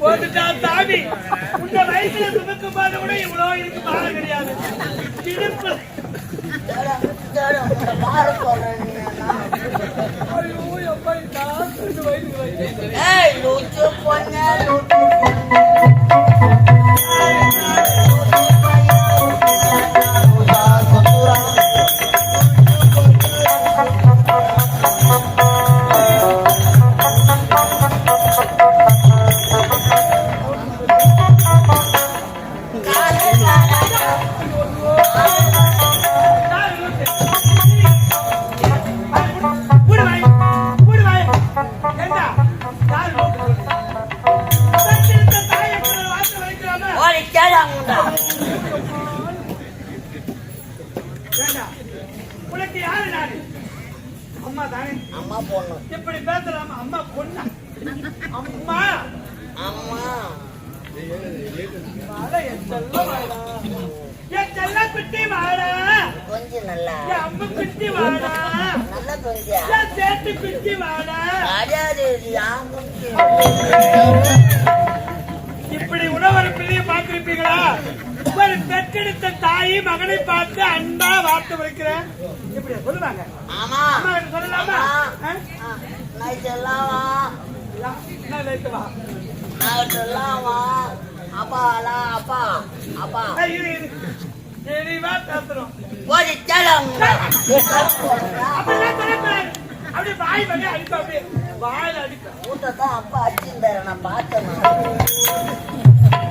போட்டுட்டா சாமி. உங்க வயசுல சுமக்கும் போது கூட இவ்வளவு இருக்கு பாட கிடையாது. இடுப்பு. பாரு சொல்றேன் நீ ஐயோ எப்பா வயசு பொண்ணு, உனக்கு யாரு நாடு அம்மா தானே. அம்மா பொண்ணு. இப்படி பேசலாமா? அம்மா பொண்ணா? அம்மா. அம்மா. கொஞ்சம் நல்லா. அம்மா குட்டி வாடா. நல்லா கொஞ்சம். சேட்டு குட்டி வாடா. அடாது யான் குட்டி. இப்படி உணவரு பிள்ளைய பார்த்திருப்பீங்களா? ஒரு பெற்றெடுத்த தாய் மகனை பார்த்து அன்பா வார்த்தை வைக்கிறேன் இப்படி சொல்லுவாங்க. சொல்லலாமா? வா. அப்பா அப்பா அப்பா. தெளிவா பேசுறோம் அப்படியே வாய் வழியா அடிப்பா அப்படியே. வாயில ஊட்டத்தான் அப்பா அடிச்சிருந்தாரு நான் பார்த்தேன்.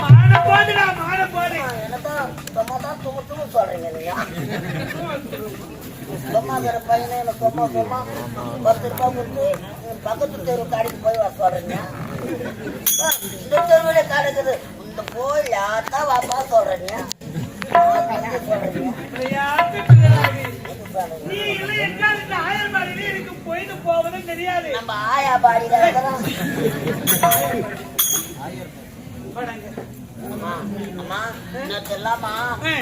மான போதுடா மான போது என்னதான் சும்மா தான் தும்மு சொல்றீங்க நீங்க. சும்மாங்கிற பையனை எனக்கு சும்மா சும்மா பத்து ரூபாய் கொடுத்து பக்கத்து தெரு கடைக்கு போய் வர சொல்றீங்க. இந்த தெருவில கிடைக்குது. இந்த போய் யார்தான் வாப்பா சொல்றீங்க? சொல்றீங்க? நீ இல்லை என்றால் இந்த போவதும் தெரியாது நம்ம ஆயா பாடிதான் வணங்க. அம்மா அம்மா ஆ.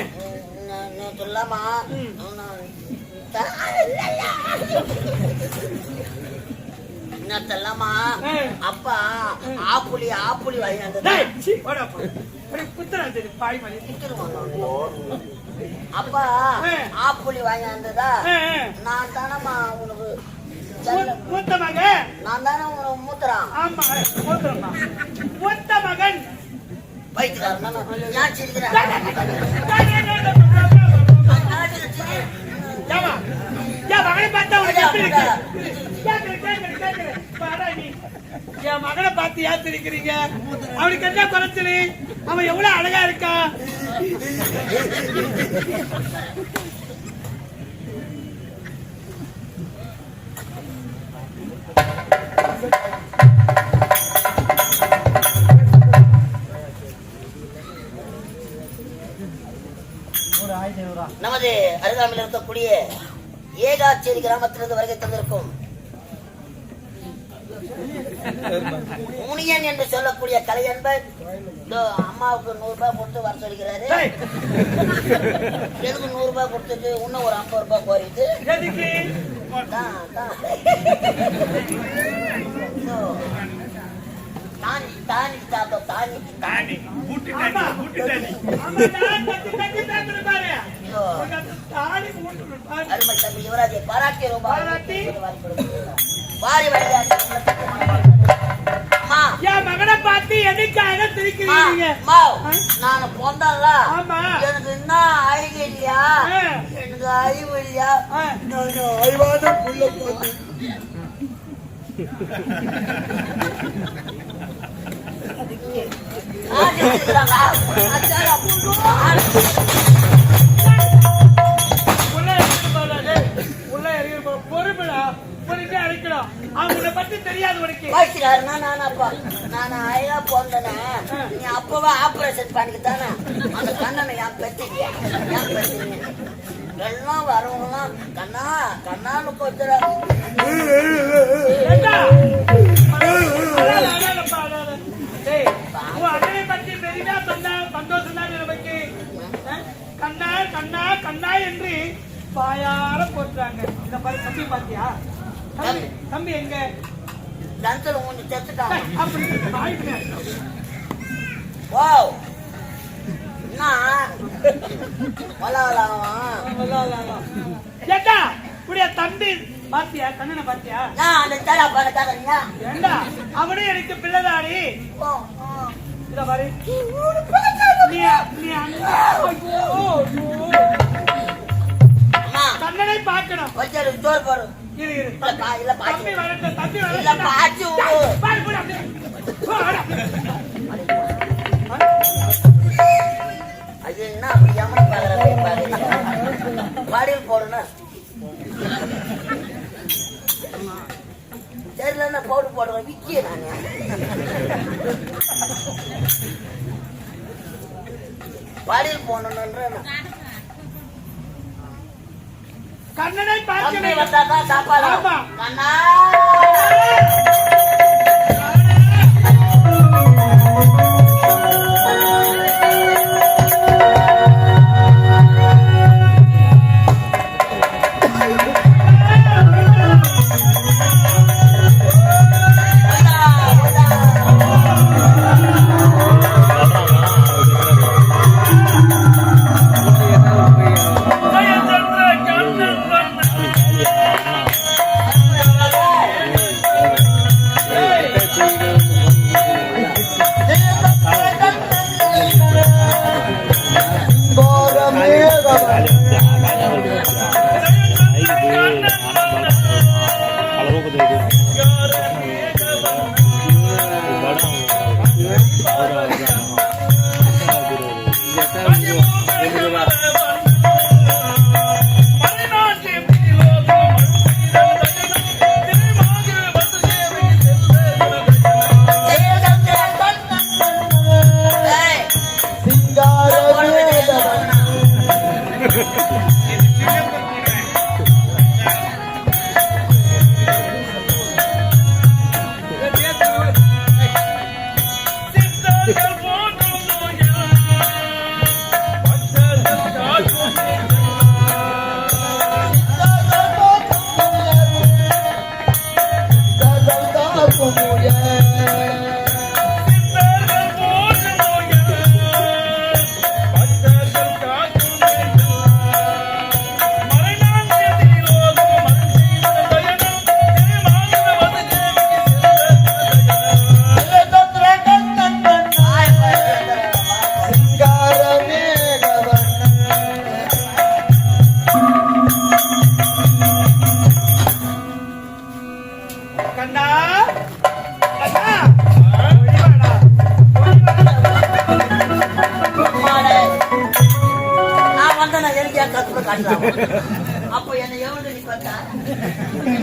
ஆ. அப்பா ஆப்புளி ஆப்புளி வாங்கி டேய், சீ, போடா, போ. அப்பா ஆ. ஆப்புளி வாங்கி வந்ததா. நான் தானம்மா உனக்கு மூத்த மகன் நான் தானே உனக்கு மூத்துறான் ஆமா மூத்தம்மா. மூத்த மகன் வயிற்றுக்காரன் ஏன் சிரிக்கிறேன் மகனை பார்த்தா உனக்கு எப்படி இருக்கு? என் மகனை பார்த்து ஏன் சிரிக்கிறீங்க அவனுக்கு என்ன குறைச்சலு அவன் எவ்வளவு அழகா இருக்கான் நமது அருகாமையில் இருக்கக்கூடிய ஏகாச்சேரி கிராமத்திலிருந்து வருகை தந்திருக்கும் முனியன் என்று சொல்லக்கூடிய கலையன்பர் இதோ அம்மாவுக்கு நூறு ரூபாய் கொடுத்து வர சொல்கிறாரு டேய், எனக்கு நூறு ரூபாய் கொடுத்துட்டு இன்னும் ஒரு ஐம்பது ரூபாய் கோரிட்டு எதுக்கு? தான், தான். இதோ, தானி. தானி தாத்தா தானி. அருமை தம்பி யுவராஜை பாராட்டி ரூபாய். வாரி விளையாட்டு பார்த்து எதுக்காக சிரிக்கிறீங்க அம்மா, நான் பொந்தல்ல எனக்கு என்ன அழுகு இல்லையா? எனக்கு அறிவு இல்லையா. நான் அறிவாத புள்ள போட்டு. உள்ள தெரியும் அவனை பத்தி தெரியாது உனக்கு. வைக்கிறாருனா நான் அப்பா? நான் அழகா நீ அப்பவே ஆபரேஷன் பண்ணிக்கிட்டானா? அந்த கண்ணனை என் பெத்தீங்க என் பெத்தீங்க எல்லாம் வரவங்களாம் கண்ணா கண்ணான்னு கொஞ்சம் கண்ணா கண்ணா கண்ணா என்று பாயால போட்டுறாங்க. இதை பத்தி பாத்தியா தம்பி தம்பி. எங்க? தனத்துல கொஞ்சம் செத்துட்டான். வாவ். என்ன? ஏண்டா உடைய தம்பி பாத்தியா? கண்ணனை பாத்தியா? அந்த தேடா ஏண்டா எனக்கு பிள்ளைதாடி. ஓ ஓ. இத பாரு. நீ நீ கண்ணனை பார்க்கணும். வச்சாரு சோறு போடு. இரு இரு. இல்ல பா இல்ல பாச்சு தம்பி வரட்டும் தம்பி இல்ல வரட்டும். பாச்சு விடு. பாரு போடு அப்படியே. போ, வாடா. அது என்ன அப்படி ஏமாத்தி பாக்குறேன் பாக்குறீங்க பாடியில் போடணும். தெரியல பவுடர் போடுவேன் விக்கிய நானு. பாடியில் போடணுன்ற கண்ணனை பார்க்கணும் வந்தாதான் சாப்பாடு. கண்ணா.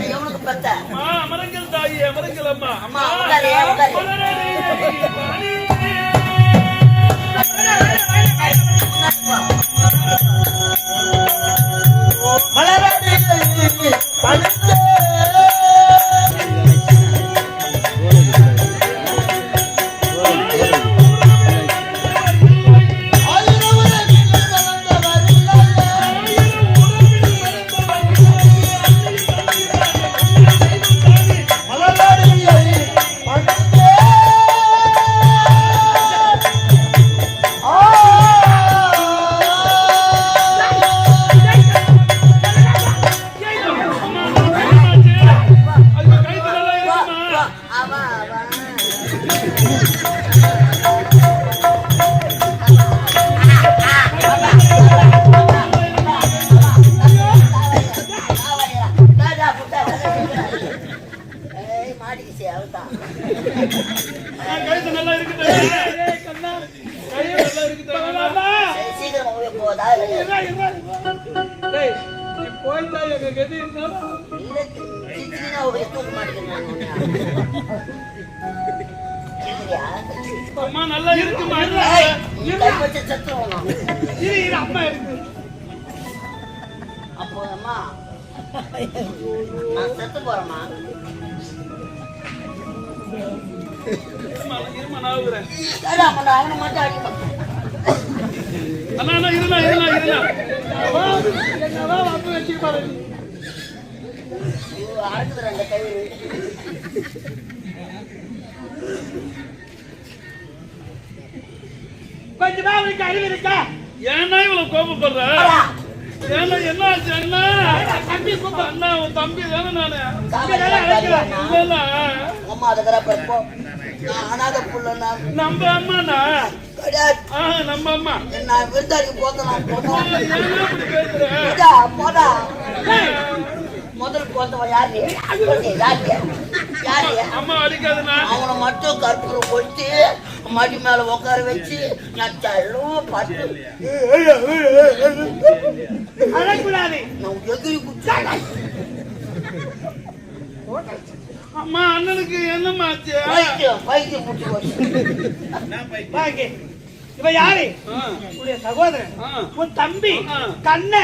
எவனுக்கு பெத்த? அமரங்கள் தாயி அமரங்கள் அம்மா அம்மா, உட்காரு, உட்காரு. அம்மா நல்லா இருக்குமா வச்சு அம்மா இருக்கு அப்போ அம்மா நான் செத்து போறேம்மா இருமா இருமா அவனை மட்டும் அண்ணா அண்ணா வந்து வச்சுக்கிட்டாரு ஐயோ, அறுக்குதுடா இந்த கயிறு. கொஞ்சமா அவனுக்கு அறிவு இருக்கா? ஏன்னா இவ்வளவு கோபப்படுற? ஏன்னா என்ன ஆச்சு அண்ணா? தம்பி. அண்ணா உன் தம்பி தானே நானு. இல்லைண்ணா அம்மா நான் அனாதை புள்ளனா நம்ம அம்மாண்ணா? நம்ம அம்மா. என்ன விருந்தாளி போத்தலாம் போனோம் ஏன்னா இப்படி பேசுற போடா போடா முதல் போத்தவன் யாரு? யாரு யாரு அம்மா அடிக்காதுண்ணா அவனை மட்டும் கற்பூரம் கொளுத்தி மடி மேல உட்கார வச்சு நான் தள்ளும் பட்டு நான் எகிரி குச்சாடா. அம்மா அண்ணனுக்கு என்னம்மா ஆச்சு? பைத்தியம் பைத்தியம் முடிச்சு போச்சு வாங்க. இவ யாரு? சகோதரன். உன் தம்பி. கண்ண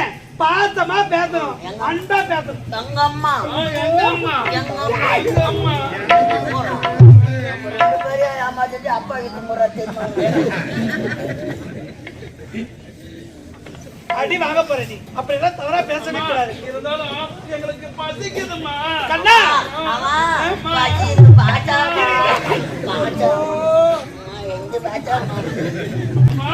பாசமா பேசணும். அன்பா பேசணும். எங்க அம்மா எங்க அம்மா எங்க அம்மா ஏமாத்திட்டு அப்பா முறை தெரியுமா அடி வாங்க போற நீ. அப்படி எல்லாம் தவறா பேசவே கூடாது இருந்தாலும் எங்களுக்கு பசிக்குதும்மா. கண்ணா! பாச்சா பாச்சா எங்க பாச்சா அம்மா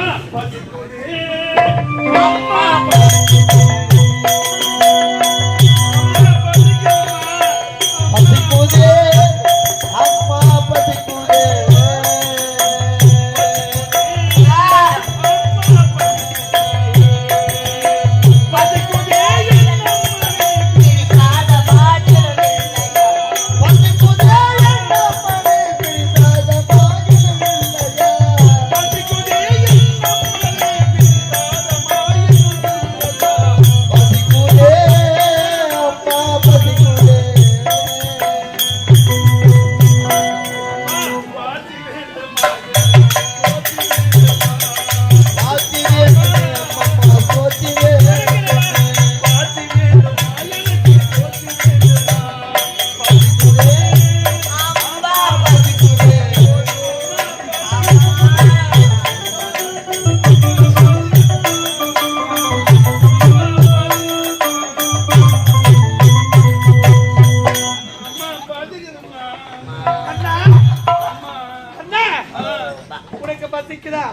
உனக்கு பசிக்குதா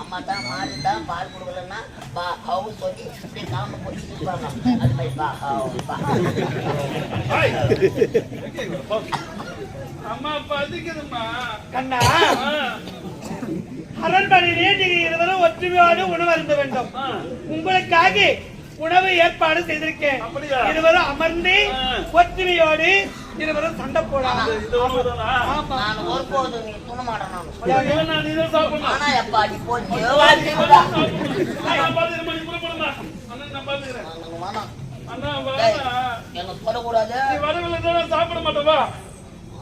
அம்மா தான் மாடு தான் பால் கொடுக்கலன்னா பா ஹவு சொல்லி இப்படி காம போட்டு இருப்பாங்க அது மாதிரி பா ஹவு பா. அம்மா பசிக்குதும்மா கண்ணா. அரண்மனையிலே இருவரும் ஒற்றுமையோடு உணவு அருந்த வேண்டும். உங்களுக்காக உணவு ஏற்பாடு செய்திருக்கேன்? இருவரும் அமர்ந்து. ஒற்றுமையோடு இருவரும் சண்டை போடலாம். சாப்பிட மாட்டேன், வா.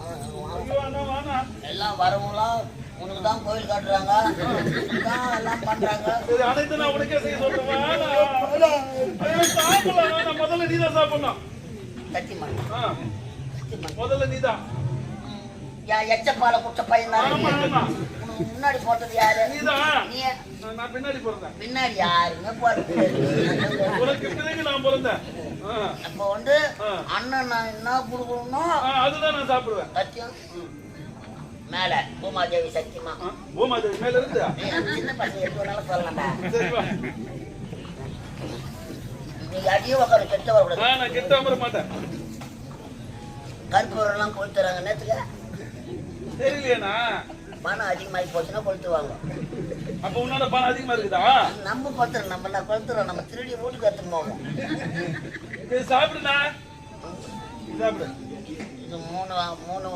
ஐயோ, அண்ணா, வாண்ணா. எல்லாம் வரவங்களாம் உனக்கு தான் கோயில் காட்டுறாங்க. எல்லாம் பண்றாங்க. சரி, அனைத்து நான் உனக்கே செய்ய சொல்றேன், சாப்பிடலாம், முதல்ல சாப்பிடணும். மணி ஆ, தட்டி மணி முதல்ல நீதான். யா எச்சப்பால குட்ட பையன் முன்னாடி போட்டது யாரு. நீ நான் பின்னாடி பிறந்தேன். பின்னாடி யாருமே போறது உனக்கு பிறகு நான் பிறந்தேன். அப்ப வந்து. அண்ணன் நான் என்ன கொடுக்கணும் ஆ, அதுதான் நான் சாப்பிடுவேன். சத்தியம். மேல பூமாதேவி சத்தியமா. பூமாதேவி மேல இருந்து நீ சின்ன பசங்க வேணாலும் சொல்லலாம்டா. சரி வா நீ அடியும் உட்கார கெட்ட வரக்கூடாது ஆ, நான் கிட்ட அமர மாட்டேன். கருப்பு எல்லாம் கொளுத்துறாங்க நேற்றுல தெரியலையேண்ணா. பணம் அதிகமாகி போச்சுன்னா கொளுத்துவாங்க அப்ப உன்னோட பணம் அதிகமா இருக்குதா? நம்ம பத்திரம் நம்ம நான் கொளுத்துறோம் நம்ம திருடி வீட்டுக்கு எடுத்துன்னு போவோம். இது சாப்பிடுண்ணா. சாப்பிடு. இது மூணு மூணு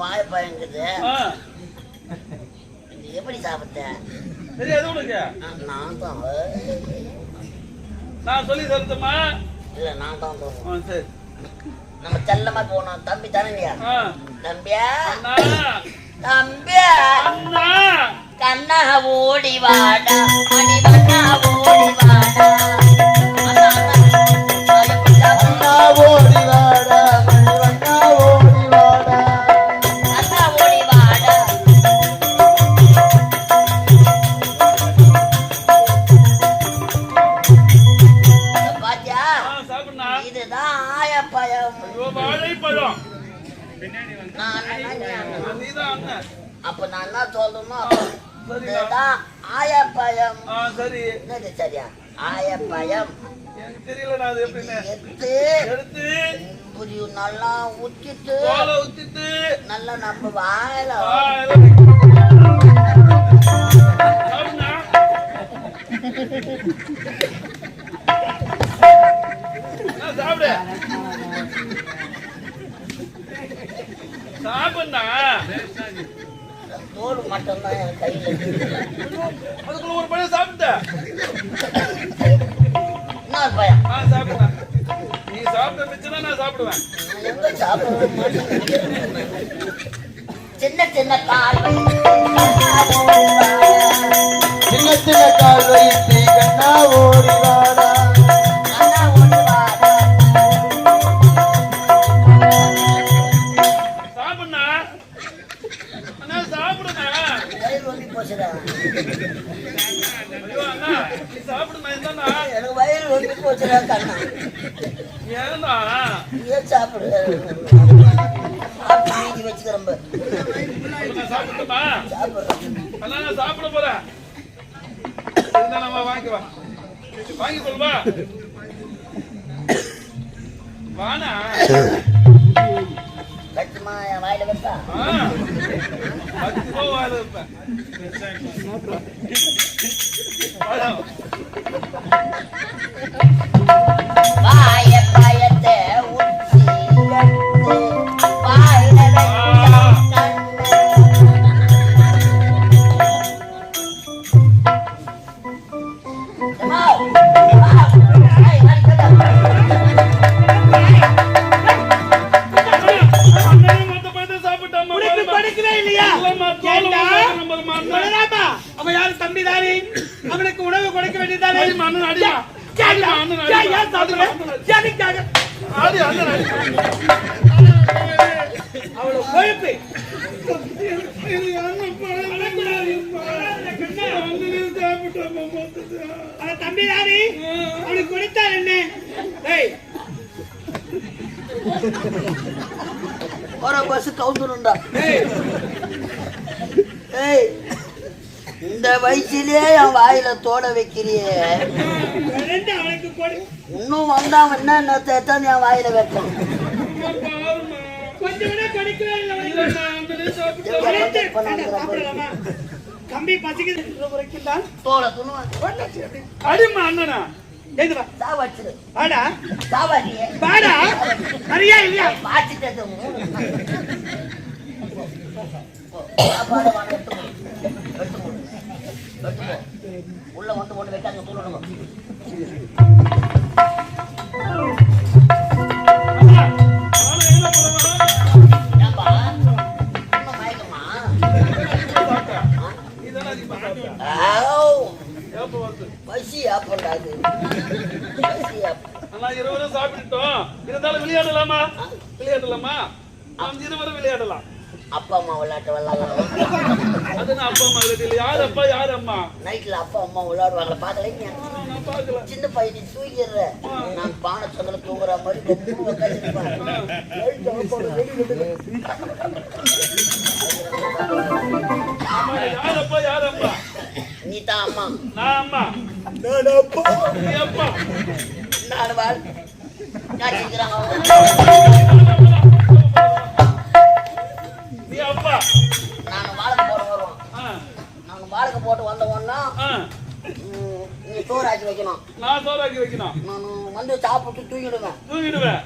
ஆ, இது எப்படி சாப்பிட்ட? தெரியாது உனக்கு. நான் தான். நான் சொல்லி தரட்டுமா? இல்ல நான் தான் தோணும். சரி. நம்ம செல்லமா போனோம் தம்பி ஆ, தம்பியா? தம்பியா? கண்ணா ஓடி வாடா. மணிவண்ணா ஓடி வாடா. நான் அப்ப என்ன சொல்லணும்னா இதுதான் ஆயப்பழம் ஆ சரி. என்னது சரியா? ஆயப்பழம் எனக்கு தெரியல அது எடுத்து. புரிய நல்லா தோலை ஊத்திட்டு நல்லா நம்ம வாயில சாப்பிடு. சாப்பிடுண்ணா தோல் மட்டும்தான் என் கையில. அதுக்குள்ள ஒரு பழம் சாப்பிட்ட இன்னொரு பழம் ஆ சாப்பிடுண்ணா நீ சாப்பிட்ட மிச்சம் நான் சாப்பிடுவேன். நான் எங்க சாப்பிட சின்ன சின்ன கால் சின்ன சின்ன கால் வைத்து கண்ணா ஓடி போச்சுடா கண்ணா ஏன்னா ஏன் சாப்பிடு. அப்படி மீதி வச்சுக்கிறேன் பாரு. நான் சாப்பிட்டுமா சாப்பிடுறேன் அண்ணா நான் சாப்பிட போறேன். இருந்தா நம்ம வாங்கி வா. வாங்கி கொள்வா வானா தம்பி தானே அவனுக்கு கொடுத்தா என்ன? பஸ் கவுந்துருண்டா ஏய். இந்த வயசுலயே என் வாயில தோட வைக்கிறியே. இன்னும் வந்தா என்ன என்னத்தான் என் வாயில வைக்கணும். கொஞ்சம் கூட தம்பி பசிக்குது உரைக்கின்றான் தோலை துணுவா அடிம்மா, அண்ணனா. எழுந்து வா சாவச்சிரு வாடா அம்மா. நைட்ல அப்பா அம்மா விளையாடுவாங்க பாக்கலைங்க சின்ன பையனை தூக்கிடுற. நான் பானை சங்கல தூங்குற மாதிரி கம்முனு உட்கார்ந்திருப்பேன். எழுந்து அவன் வெளியில விடு. ஆமா, யார் அப்பா யார் அம்மா. நீ தான் அம்மா நான் அம்மா. நான் அப்பா நீ அப்பா நான் வாழ். நீ அப்பா வாழை போட்டு வந்த உடனே நீ சோறு ஆக்கி வைக்கணும். நான் சோறாக்கி வைக்கணும். நான் வந்து சாப்பிட்டு தூங்கிடுவேன். தூங்கிடுவேன்.